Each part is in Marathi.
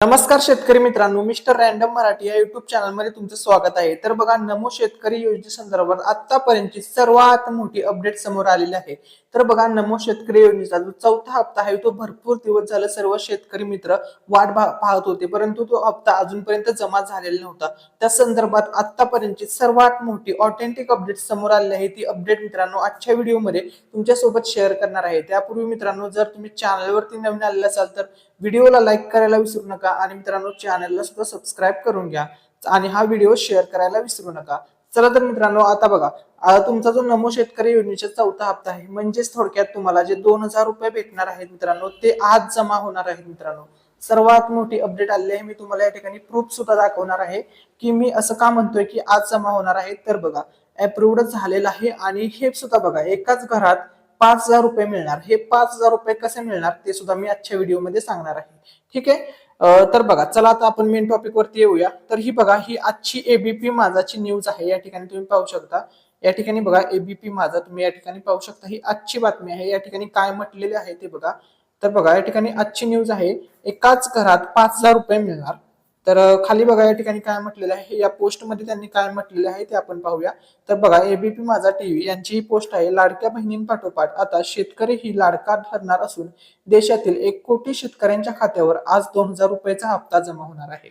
नमस्कार शेतकरी मित्रांनो मिस्टर रॅन्डम मराठी या युट्यूब चॅनलमध्ये तुमचं स्वागत आहे. तर बघा नमो शेतकरी योजनेसंदर्भात आतापर्यंतची सर्वात मोठी अपडेट समोर आलेली आहे. तर बघा नमो शेतकरी योजनेचा जो चौथा हप्ता आहे तो भरपूर दिवस झाला सर्व शेतकरी मित्र वाट पाहत होते. परंतु तो हप्ता अजूनपर्यंत जमा झालेला नव्हता. त्या संदर्भात आतापर्यंतची सर्वात मोठी ऑथेंटिक अपडेट समोर आलेली आहे. ती अपडेट मित्रांनो आजच्या व्हिडिओमध्ये तुमच्यासोबत शेअर करणार आहे. त्यापूर्वी मित्रांनो जर तुम्ही चॅनलवरती नवीन आलेले असाल तर व्हिडिओला लाईक करायला विसरू नका आणि मित्रांनो चॅनलला सुद्धा सबस्क्राईब करून घ्या आणि हा व्हिडिओ शेअर करायला विसरू नका. चला तर मित्रांनो आता बघा आता तुमचा जो नमो शेतकरी योजनेचा चौथा हप्ता आहे म्हणजेच थोडक्यात तुम्हाला जे दोन हजार रुपये भेटणार आहेत मित्रांनो ते आज जमा होणार आहेत मित्रांनो. सर्वात मोठी अपडेट आलेली आहे मी तुम्हाला या ठिकाणी प्रूफ सुद्धा दाखवणार आहे की मी असं का म्हणतोय की आज जमा होणार आहे. तर बघा अप्रुव्ड झालेलं आहे आणि हे सुद्धा बघा एकाच घरात पाच हजार रुपये मिळणार. हे पाच हजार रुपये कसे मिळणार ते सुद्धा मी आजच्या व्हिडिओमध्ये सांगणार आहे. ठीक आहे? तर बघा चला आता आपण मेन टॉपिक वरती येऊया. तर ही बघा ही आजची एबीपी माझाची न्यूज आहे. या ठिकाणी तुम्ही पाहू शकता. या ठिकाणी बघा एबीपी माझा तुम्ही या ठिकाणी पाहू शकता. ही आजची बातमी आहे. या ठिकाणी काय म्हटलेले आहे ते बघा. तर बघा या ठिकाणी आजची न्यूज आहे. एकाच घरात पाच हजार रुपये मिळणार. तर खाली बघा या ठिकाणी काय म्हटलेलं आहे. या पोस्टमध्ये त्यांनी काय म्हटलेलं आहे ते आपण पाहूया. तर बघा एबीपी माझा टीव्ही यांची ही पोस्ट आहे. लाडक्या बहिणींपाठोपाठ. आता शेतकरी ही लाडका ठरणार असून देशातील एक कोटी शेतकऱ्यांच्या खात्यावर आज दोन हजार रुपयाचा हप्ता जमा होणार आहे.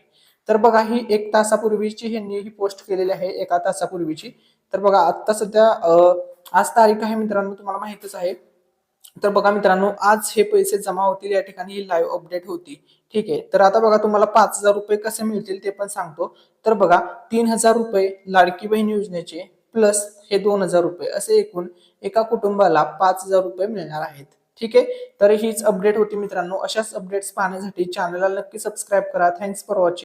तर बघा ही एक तासापूर्वीची ह्यांनी ही पोस्ट केलेली आहे एका तासापूर्वीची. तर बघा आता सध्या आज तारीख आहे मित्रांनो तुम्हाला माहितच आहे. तर बघा मित्रांनो आज हे पैसे जमा होतील या ठिकाणी ही लाईव्ह अपडेट होती. ठीक आहे? तर आता बघा तुम्हाला पाच हजार रुपये कसे मिळतील ते पण सांगतो. तर बघा तीन हजार रुपये लाडकी बहीण योजनेचे प्लस हे दोन हजार रुपये असे एकूण एका कुटुंबाला पाच हजार रुपये मिळणार आहेत. ठीक आहे? तर हीच अपडेट होती मित्रांनो. अशाच अपडेट्स पाहण्यासाठी चॅनलला नक्की सबस्क्राईब करा. Thanks for watching